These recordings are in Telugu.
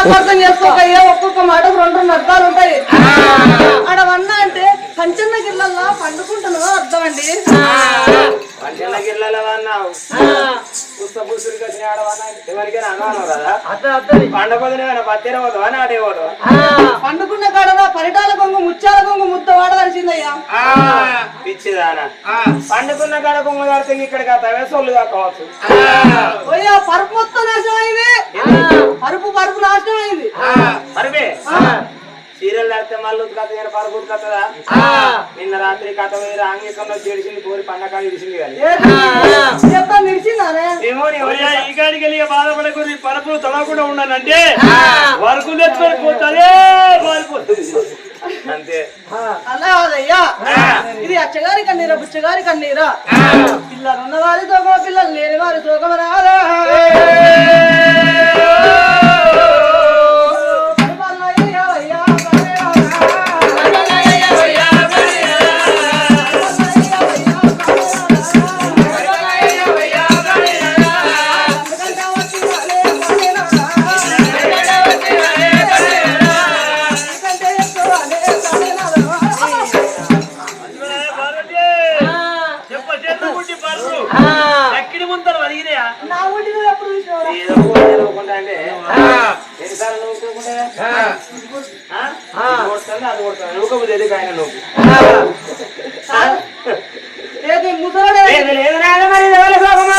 అర్థం చేసుకోకయ్యా ఒక్కొక్క మాటకు రెండు రెండు అర్థాలు ఉంటాయి. ఆడవన్నా అంటే కంచెన్న గిళ్ళల్లా పండుకుంటున్నదో అర్థం అండి. పంచెల గిర్లలో అన్నావు పుస్త పుస్తుడికి వచ్చిన ఆడవన్నా ఎవరికైనా అన్నాను కదా పండకొదిన పత్తిర పోతావా? నాటే పోతావా? పండుకున్న కాడదా పరిటాల కొంగు ముత్యాల కొంగు ముద్ద వాడదలిసిందయ్యా పిచ్చిదానా. పండుకున్న కాడ కొమ్మ కడితే ఇక్కడికి అత్తవే సొల్లు కావచ్చు పోయా పరుపు మొత్తం నాశనం అయింది. పరుపు పరుపు నాశనం అయింది. మరిపే సీరియల్ కడితే మళ్ళీ ఉతకత్త కానీ పరుపు ఉతకత్తదా నిన్న రాత్రి కథ వేరే ఆంగికంలో చేడిసింది కోరి పండగ ఇడిసింది కానీ బాధపడకూడదు ఈ పరుపులు తొలగకుండా ఉన్నానంటే వరకు తెచ్చుకొని మారిపోతుంది అంతే. అలా కాదయ్యా. ఇది అచ్చగారి కన్నీరా బుచ్చగారి కన్నీరా. పిల్లలు ఉన్న వారి తోకమ పిల్లలు లేని వారి తోకమ రాదా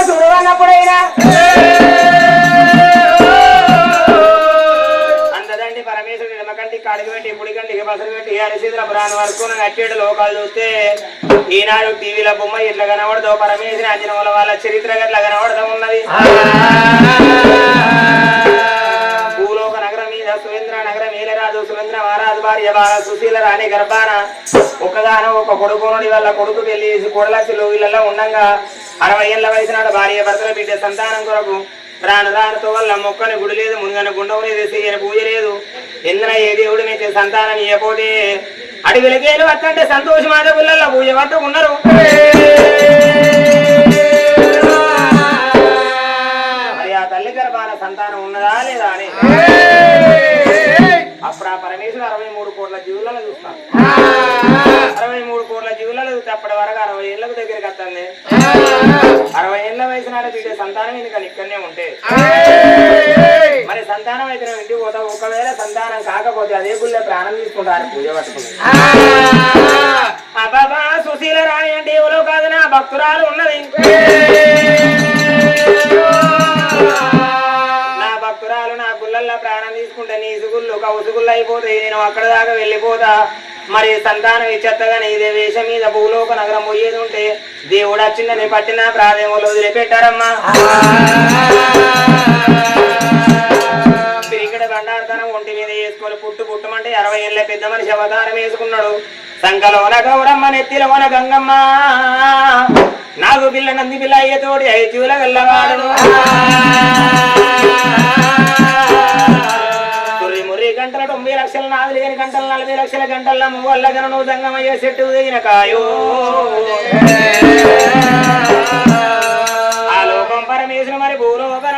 చూడవన్నప్పుడైనా అందదండి పరమేశ్వరుడు నిమ్మకంటి కాడికి పెట్టి పుడికంటికి పసరు పెట్టి హరిశీల పురాణ వరకు అట్టేడు లోకాలు చూస్తే ఈనాడు టీవీల బొమ్మ ఇట్లా కనబడదు పరమేశ్వరి అంజనముల వాళ్ళ చరిత్ర గట్లా కనబడతా ఉన్నది. మహారాజు సుశీల రాణి గర్భాన ఒక్కగానో ఒక కొడుకునుడి వల్ల కొడుకు పెళ్ళి చేసి కోడలక్షలు ఇళ్ళలో ఉండంగా. అరవై ఏళ్ళ వయసు నాడు భార్య భర్తల బిడ్డ సంతానం కొరకు రాను రానుతో వల్ల మొక్కని గుడి లేదు ముందుగానే గుండం లేదు చెయ్యని పూజ లేదు. ఎందున ఏ దేవుడి మీద సంతానం ఇవ్వకపోతే అడవిలకేలు అట్టంటే సంతోషమాద పుల్లల్లో పూజ పట్టుకున్నారు ఏళ్ళకు దగ్గరికి వస్తుంది. అరవై ఏళ్ళ వయసు నాడు బిడ్డ సంతానం ఎందుకని ఇక్కడనే ఉంటే? మరి సంతానం అయితే నువ్వు ఇంటికి పోతావు ఒకవేళ సంతానం కాకపోతే అదే గుళ్ళే ప్రాణం తీసుకుంటారు పూజ పట్టుకుంది అబాబా సుశీల రాణి అంటే ఎవరో కాదు నా భక్తురాలు ఉన్నది. ప్రాణం తీసుకుంటే నీ ఇసుగుళ్ళు ఒక ఉసుగుళ్ళు అయిపోతాయి. నేను అక్కడ దాకా వెళ్ళిపోతా. మరి సంతానం ఇచ్చేత్తగా నీదే వేషం మీద భూలోక నగరం పోయేది ఉంటే దేవుడు వచ్చిందని పట్టిన ప్రాధేములు వదిలిపెట్టారమ్మా. ఇక్కడ బండార్తనం ఒంటి మీద వేసుకొని పుట్టు పుట్టమంటే అరవై ఏళ్ళ పెద్ద మనిషి అవతారం వేసుకున్నాడు. సంకలోన గౌరమ్మ నెత్తిలోన గంగమ్మ. నాగు పిల్ల నంది పిల్ల అయ్యతోటి ఐచూల వెళ్ళవాడు లక్షల నాలుగు లేని గంటల నలభై లక్షల గంటల మూవల్ల గనను సంగమయ్యే చెట్టు దిగిన కాయో. ఆ లోకం పరమేశ్వరు మరి భూలోకన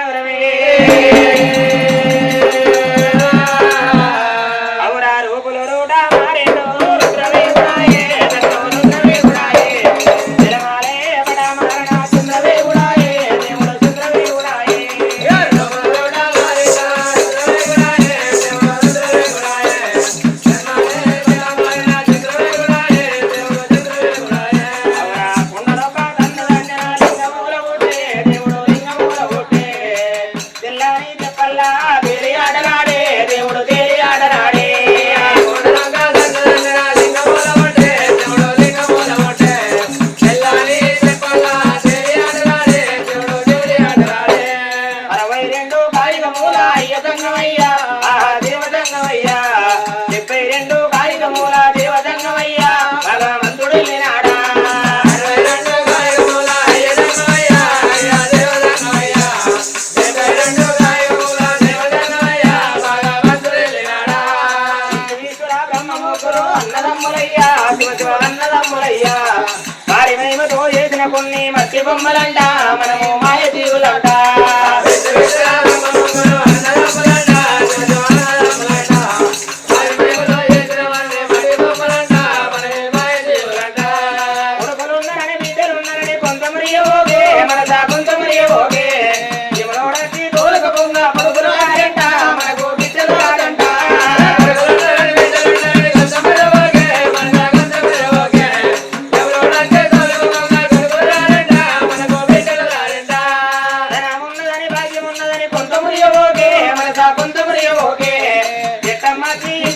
బొమ్మలంట మనము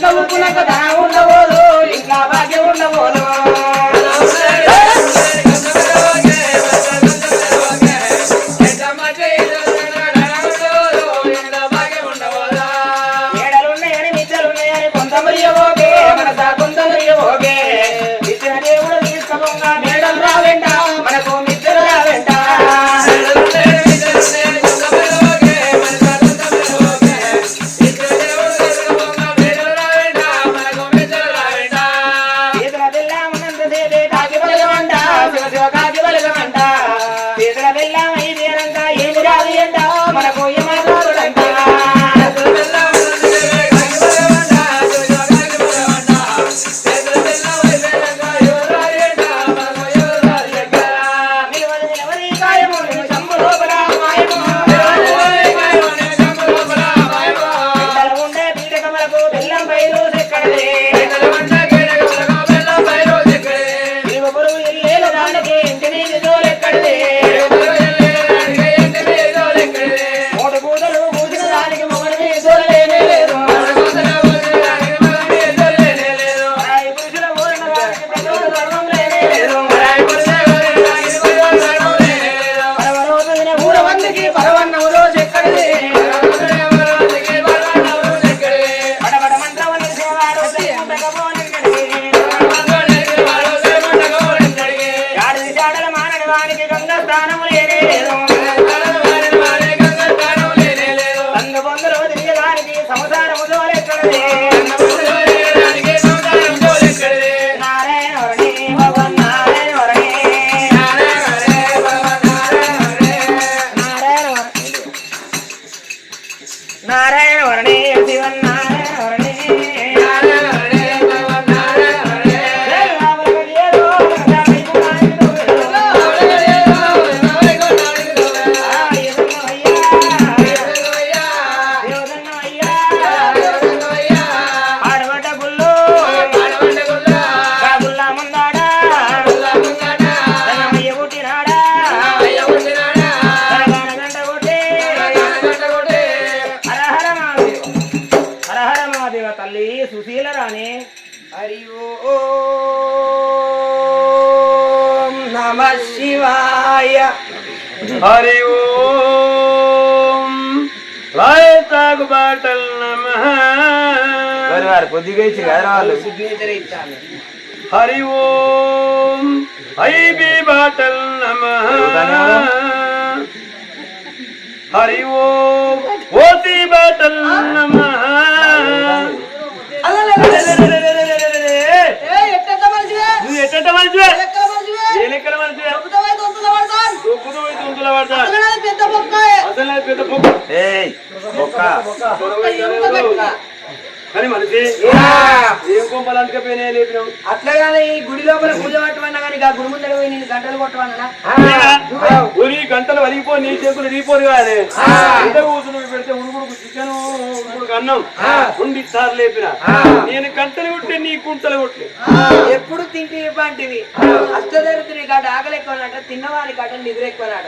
Kamu 那个 హరి ఓం రాయ తాగు బాటల్ నమః వారు కొద్దిగా ఇచ్చి కదా వాళ్ళు హరి ఓం ఐబి బాటల్ నమః హరి ఓం ఓతి బాటల్ నమః ఏ ఎట్టెట్ట మనిషివే నువ్వు ఎట్ట మనిషివే పెద్ద అసలు పెద్ద ఏయ్. కానీ మనిషి ఏం కొంపలు అంటకపోయినా లేపినావు అట్లగానే ఈ గుడి లోపల పూజ పట్టమన్నా కానీ ఆ గుడి ముందర పోయి నేను గంటలు కొట్టమన్నా గంటలు వరిగిపో నీ చేతులు రీపోరు కానీ పెడితే ఉడుకుడుకు చికెన్ ఉడుకుడుకు అన్నం ఉండి సార్ లేపిన. నేను గంటలు కొట్టే నీ కుంటలు కొట్టే ఎప్పుడు తింటే ఇవ్వంటివి. అష్టదరిద్రుని కాట ఆకలి ఎక్కువనట తిన్నవాని కాట నిద్ర ఎక్కువనాట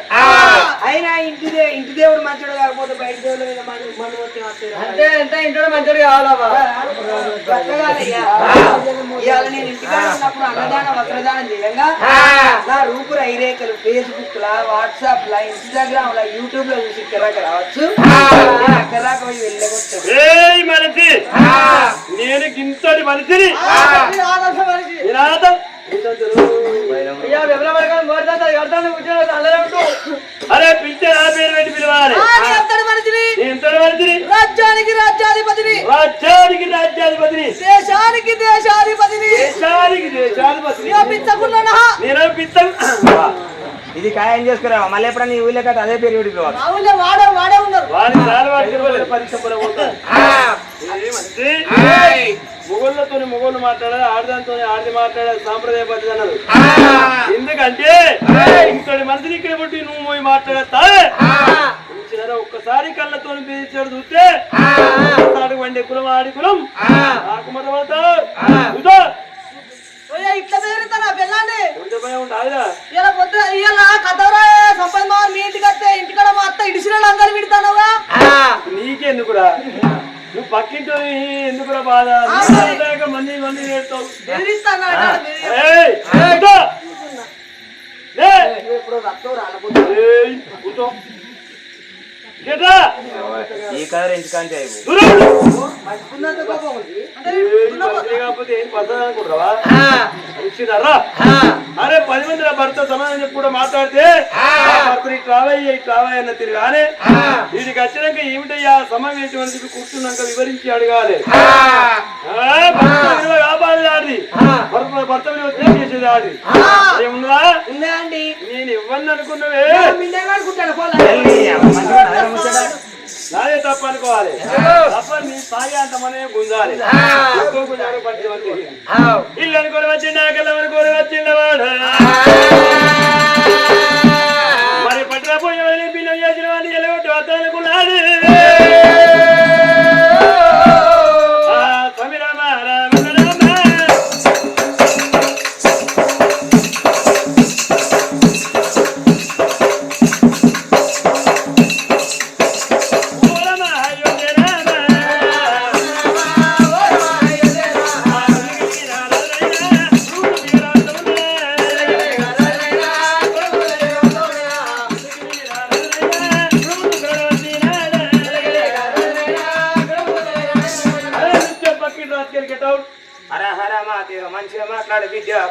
అయినా ఇంటి దే- ఇంటి దేవుడు మంచోడు కాకపోతే బయట దేవుడు మీద మన మన వచ్చి అంటే ఎంత ఇంట్లో మంచోడు కావాలా ఇవాళ నేను ఇంటికాడ ఉన్నప్పుడు అన్నదానం వస్త్రదానం చేయంగా. నా రూపు రైరేఖలు ఫేస్బుక్ లా వాట్సాప్ లా ఇన్స్టాగ్రామ్ లా యూట్యూబ్లో చూసి కిరాక రావచ్చు ఏయ్ మనిషి! నేను గింతటి మనిషిని. అరే పిలిచే నా పేరు పెట్టి పిలవాలి. రాజ్యానికి రాజ్యాధిపతిని. రాజ్యానికి రాజ్యాధిపతిని. దేశానికి దేశాధిపతిని. దేశానికి దేశాధిపతిని. పిత్తం ఇది ఖాయం చేసుకురావా మళ్ళీ ఎప్పుడన్నా నీ ఊళ్ళో కదా అదే పేరు పెట్టి మొగోళ్ళతో మొగోళ్ళు మాట్లాడాలి ఆడదాంతో ఆడది మాట్లాడాలి సాంప్రదాయ పద్ధతి అన్నారు ఎందుకంటే ఇంతటి మందిని ఇక్కడ బట్టి నువ్వు పోయి మాట్లాడతా ఒక్కసారి కళ్ళతో పిలిచాడు చూస్తే ఆడి వండే కులం ఆడి కులం. నాకు మొదలు పడతావు చూద్దా ఓయ్, ఇట్లా బెదిరిస్తా నా పిల్లాన్ని ఉంటే భయం ఉండాలిరా ఇలా పొద్దు ఇవాళ కథవరా సంపద మా మీ ఇంటికి వస్తే ఇంటికాడ మా అత్త ఇడిసిన అందరు విడతానవా నీకెందుకురా పక్కింటో ఎందుకురా బాధ లేక మంది మంది చేస్తావు. ఎప్పుడు రక్తం. చేద్దా. ఈ కలర్ ఇచ్చినారా? అరే పది మంది నా భర్త సమాధానం చెప్పి కూడా మాట్లాడితే ఆ. భర్తని ట్రావెల్ ట్రావెల్ అన్న తిరిగానే వీడికి వచ్చినాక ఏమిటయ్యా? సమయం ఏంటి అని చెప్పి కూర్చున్నాక వివరించి అడగాలి ఆ, భర్త విలువ కాపాడేది ఆడిది భర్త భర్త విలువ ఏముందా ఉందా? అండి? నేను ఇవ్వని అనుకున్నవే. నాదే తప్ప అనుకోవాలి. తప్ప నీ స్థాయి అంత మనమే గుంజాలి ఎక్కువ గుంజాలి ఇల్లు అనుకొని వచ్చిండా కళ్ళం అనుకొని మరి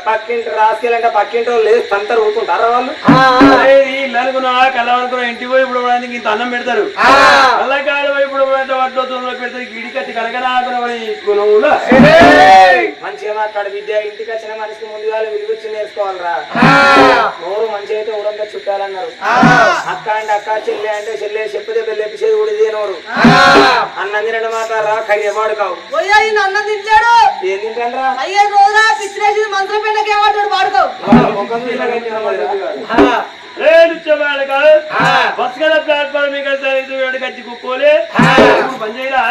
పక్కింటి రాసుకెళ్ళంటే పక్కింటి వాళ్ళు లేదు తంతరు ఊరుకుంటారా వాళ్ళు? ఇంటికి పోయి ఇప్పుడు ఇంత అన్నం పెడతారు. అల్లకాడ పోయితే వడ్లో తొమ్మిదిలో పెడతారు గిడికట్టి కలకరాకున గుణములు మంచిగా మాట్లాడు విద్య ఇంటికి వచ్చిన మనిషికి ముందుగా విలువచ్చి నేర్చుకోవాలరా. నోరు మంచి అయితే ఊరంతా చుట్టాలన్నారు. అక్క అంటే అక్క చెల్లె అంటే చెల్లె చెప్పితే పెళ్ళెప్పిసేది నోరు? అన్నంది రెండు మాట్లాడరా కయ్య వాడుకావు పోయా ఈయన అన్నం తింటాడు ఏం తింటానరా అయ్యే రోజున పిచ్చిలేసి మంత్రం పెండకి ఏమంటాడు బస్ కదా. ప్లాట్ఫామ్ మీకు కచ్చి కుక్కోలే. పని చేయరా?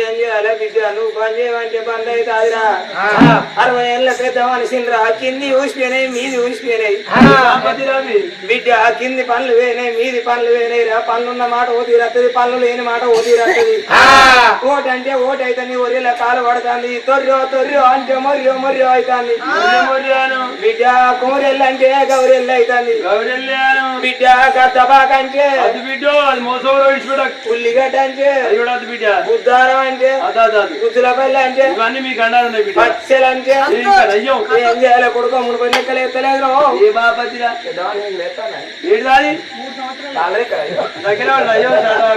ఏం చేయాలి విద్య నువ్వు పని చేయమంటే బంద్ అవుతాదిరా అరవై ఏళ్ళ క్రితం మనిషిరా కింది ఊసిపోయినాయి మీది ఊసిపోయినాయి బిడ్డ కింది పనులు వేనాయి మీది పనులు వేనాయి రా. పనులున్న మాట ఓ తీరత్తది పనులు లేని మాట ఓ తీరత్తది ఓటు అవుతుంది ఒరిలో కాలు పడుతుంది. తొర్రో తొర్రో అంటే మొర్రో మొర్రో అవుతుంది బిడ్డ కుమరెల్లు అంటే గౌరెల్లు అవుతుంది బిడ్డ బిడ్డ ఇచ్చిపెట్ట ఉల్లిగడ్డ అంటే బిడ్డ. బుద్ధారం అంటే. గుజ్జులపల్లి అంటే ఇవన్నీ మీ గండాలు ఉన్నాయి బిడ్డ. పచ్చలు అంటే ఇంకా అయ్యం ఏం చేయాలి? కొడుకో మూడు పది లెక్కలు ఎత్తలేదు. ఏ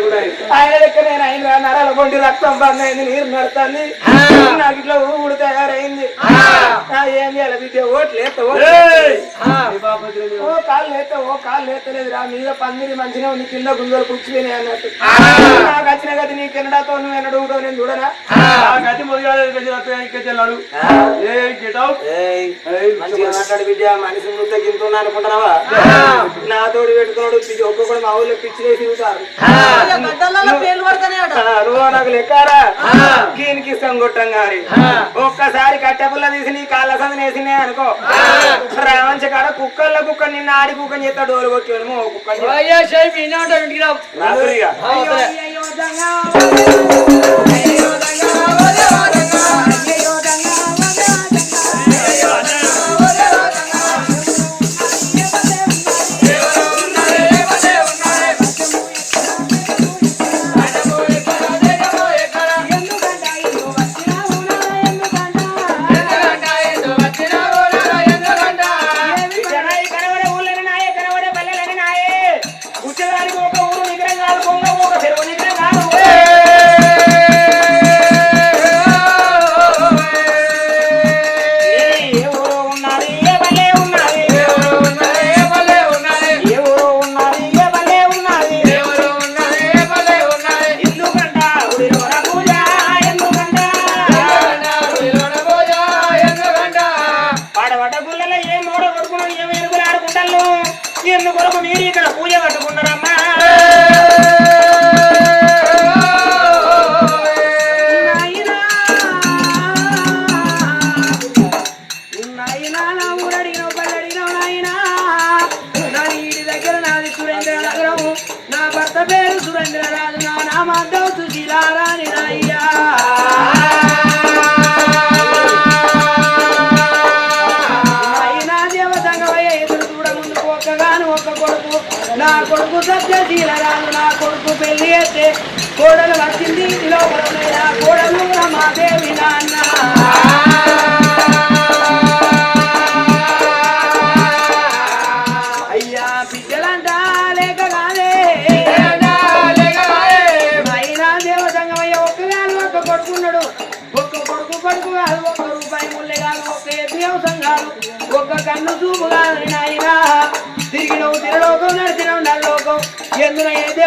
కూడా ఆయన లెక్క నేను ఆయన నరాల పొండి రక్తం బంద్ అయింది నీరు నడుతుంది నాకు ఇట్లా ఊడు తయారైంది. ఆ, ఏం చేయాలి? బిడ్డ ఓట్లు మీరు? ఓ కాళ్ళు లేత ఓ కాళ్ళు లేతలేదు రా. మీద పందిరి మంచిగా ఉంది కింద గుంజలు కూర్చుపోయినాయి అన్నట్టు. నాకు వచ్చిన గది నీ కెనడాతో నువ్వు నేను చూడనా గతి మొదలు మాట్లాడి బిడ్డ మనిషి ముందు గింతున్నా అనుకుంటున్నావా? నా తోడు పెట్టుకున్నాడు పిచ్చి ఒక్కొక్కడు మా ఊళ్ళో నువ్వు నాకు లెక్కారా? దీనికి ఇష్టం కొట్టం గారి ఒక్కసారి కట్టెపుల్ల తీసి నీ కాళ్ళ సంది వేసినే అనుకో. రామంచ కాడ కుక్కల కుక్క నిన్న ఆడి కుక్క చేస్తా డోలు కొట్టి మో కుక్క. Jangan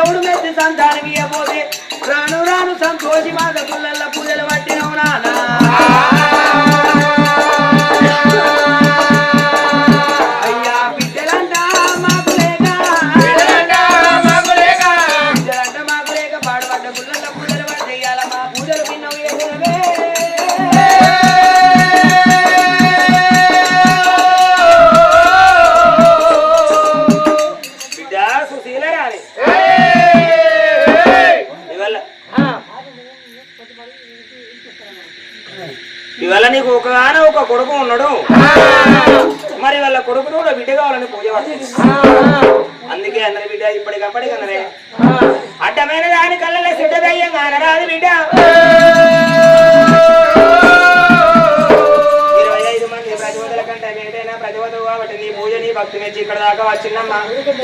ఎందున దేవుడు మెచ్చి సంతానం ఇవ్వబోతే రాను రాను సంతోషి మాత పుల్లల్ల పూజలు పట్టినవు నానా. ఒక కొడుకు ఉన్నాడు. మరి వాళ్ళ కొడుకు కూడా బిడ్డ కావాలని పూజ పడుతుంది అందుకే అందరి బిడ్డ ఇప్పటికప్పటికి అన్నదే అడ్డమైన దాని కళ్ళలో సిద్ధదయ్యం అనరాదు బిడ్డ. భక్తి మెచ్చి ఇక్కడ దాకా వచ్చిందమ్మ.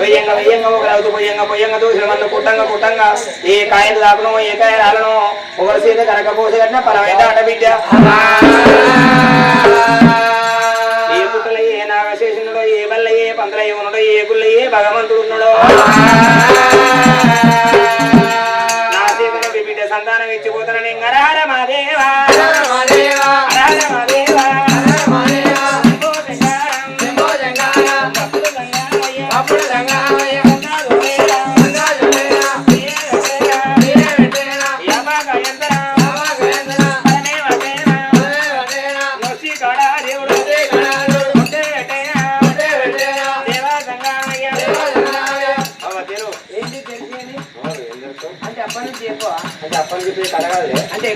వెయ్యంగా వెయ్యంగా ఒక రౌతు పొయ్యంగా పొయ్యంగా దూసిన మందు కుట్టంగా కుట్టంగా. ఏ కాయలు దాకను ఏ కాయ రాలను ఒకరు సీత కరకపోసే కట్టిన పరమైన ఆట బిడ్డ. ఏ పుట్టలయ్యే ఏ నాగశేషనుడో ఏ బల్లయ్యే పంతలయ్య ఉన్నాడో ఏ గుల్లయ్యే భగవంతుడు ఉన్నాడో నా సీతను బిడ్డ సంతానం ఇచ్చిపోతానని హరహర మాదేవా మాదేవా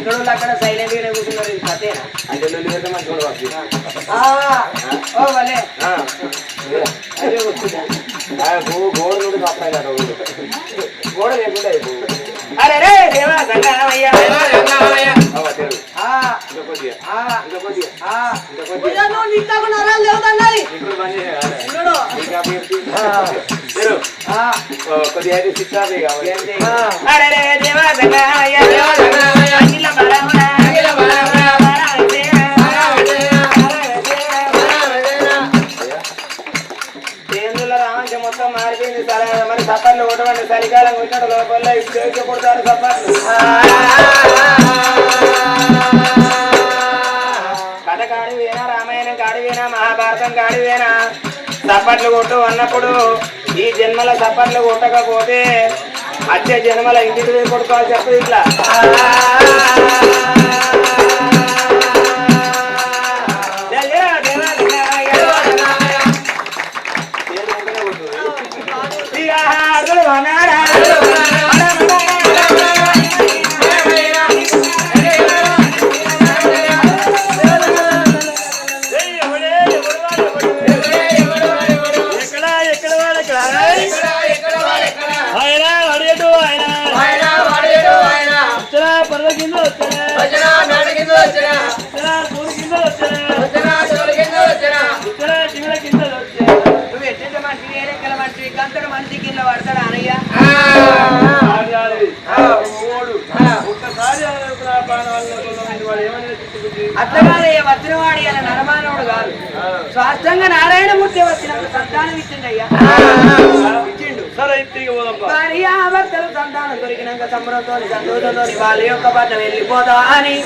ఎక్కడోళ్ళు అక్కడ సైలెంట్ గానే కూర్చున్నారు ఇది కథేనా అంటే లొల్లి పెడితే మంచిగా ఉండవచ్చు. ఆ, ఓ భలే. అదే గో- గోడ నుండి కప్పాయి అట. గోడ లేకుండా. అరే రే దేవా గంగామయ్య. అవ్వ తెరు. ఆ, ఇంకా కొద్దిగా. అయితే కావాలి. అరే దేవా అఖిల మొత్తం మారిపోయింది సరే మరి సప్పర్లు కొట్టమండి చలికాలం కొట్టినట్టు లోపల ఇప్పుడు కొడతారు కథ కాడివేనా రామాయణం కాడివేనా మహాభారతం కాడివేనా సప్పట్లు కొట్టు అన్నప్పుడు ఈ జన్మల సప్పట్లు కొట్టకపోతే వచ్చే జన్మల ఇంటికి పోయి కొట్టుకోవాలి చెప్పు ఇట్లా. వచ్చిన వాడి అలా నరమానవుడు కాదు. స్వాస్థంగా నారాయణమూర్తి వచ్చినప్పుడు సంతానం ఇచ్చిండు. భార్యాభర్తలు సంతానం దొరికినాక సంబరంతో సంతోషంతో వాళ్ళ యొక్క పట్ల వెళ్ళిపోతా అని.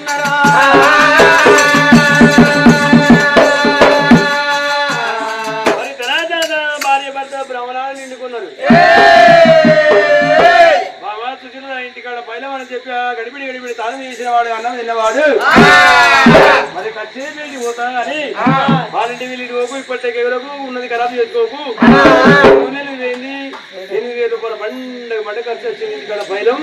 ఉన్నాడా భార్య భర్త భ్రమణాలు నిండుకున్నారు. బాబా ఇంటికాడ పైలమని చెప్పి గడిపిడి గడిపిడి తాను చేసినవాడు అన్నం తిన్నవాడు. మరి ఖచ్చితంగా వెళ్ళి పోతా అని వాళ్ళింటి వీళ్ళింటి పోకు ఇప్పటికే వరకు ఉన్నది ఖరాబ్ చేసుకోకు. నూనెలు రూపాయల పండుగ ఖర్చు వచ్చింది ఇంటికాడ పైలం.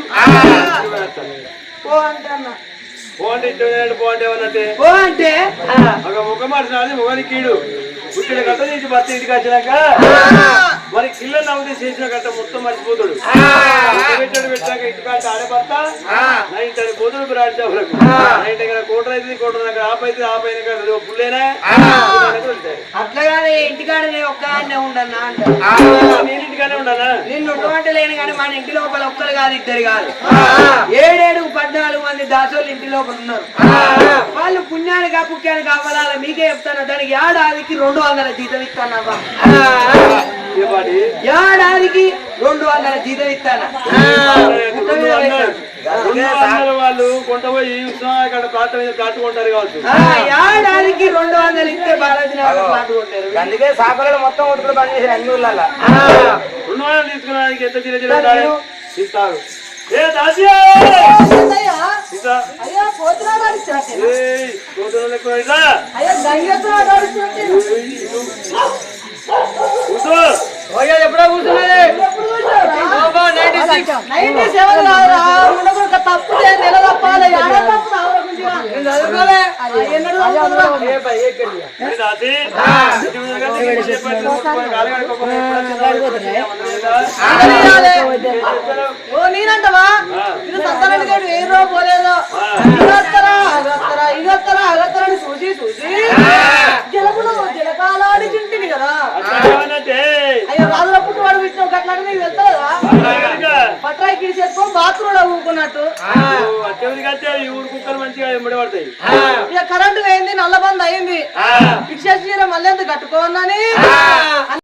ఒక ముఖ మొగని కీడు పుట్టిన గట్ట నుంచి భర్త ఇంటికి వచ్చినాక మరి కిల్లలు నవ్వుతే చేసిన గట్ట మొత్తం మర్చిపోతాడు. పెట్టాడు పెట్టాక ఇంటికాడ ఆడే భర్త నా ఇంటి పోతుడు బిరాడు చేపలకు. నా ఇంటి దగ్గర కోటర్ అయితే కోటర్ దగ్గర ఆప్ అయితే ఆప్ అయిన కాడ పుల్లేనా? అట్లా కానీ ఇంటికాడ నేను ఒక్కదాన్నే ఉండన్నా నేను ఇంటికానే ఉండాలా నిన్ను ఉండమంటే లేను కానీ మన ఇంటి లోపల ఒక్కరు కాదు ఇద్దరు కాదు. ఏడేడు పద్నాలుగు మంది దాసోళ్ళు ఇంటి లోపల ఉన్నారు. వాళ్ళు పుణ్యానికి పుణ్యానికి అవ్వాల మీకే చెప్తాను. దానికి ఏడాదికి రెండు వందల జీతం పాటి ఏడాదికి రెండు వందల జీతం ఇస్తాను? వాళ్ళు కొంట పోయి ఇక్కడ ప్లాట్ మీద ప్లాట్ కొంటారు కావచ్చు. ఏడాదికి రెండు వందలు ఇస్తే బాలాజీ ప్లాట్ కొట్టారు అందుకే సాకులలో మొత్తం ఉతుకులు బంద్ చేసిన అన్ని ఊళ్ళల్లో రెండు వందలు తీసుకున్నానికి ఎంత ఉండాలి? ఇస్తారు. ఏ దాసియా ఏంటయ్యా? ఇస్తా. అయ్యా ఇట్లా అయ్యా గంగెత్తున్నాడు అడిచినట్టు కూర్చో ఎప్పుడో కూర్చున్నది ఎప్పుడు చూసావురా? నైన్టీ సెవెన్ కాదురా ఉండదు ఒక తప్పు చేయండి నెల తప్పాలి ఆడ తప్పు రావురా కొంచెం. చదువుకోలే అది ఎన్నడూ చదువుతుందిరా? ఏ పై ఎక్కడికి ఏ దాసి ఇంటి ముందు కదా నీకు చెప్పేది కొట్టుకొని కాలు కడుక్కోకుండా ఎప్పుడు వచ్చిందో ఎప్పుడు వచ్చిందో ఆగనియాలే. చెప్పాను. ఓ నేనంటవా ఇది సంతానానికి ఏడు వెయ్యి రూపాయలు పోలేదో ఇగత్తరా అగత్తరా ఇగత్తరా అగత్తరా అని చూసి చూసి జలములు జలకాలాడి చింటిని కదా? అయ్యో రాజుల పుట్టు వాడు పెట్టిన గట్లాడి నీకు తెలుసు కదా అట్లా కనుక పట్రాయి కిడిసేసుకొని బాత్రూమ్లో ఊకున్నట్టు ఇక కరెంటు పోయింది నల్ల బంద్ అయింది. ఇచ్చేసి మళ్ళీ ఎంత కట్టుకోనని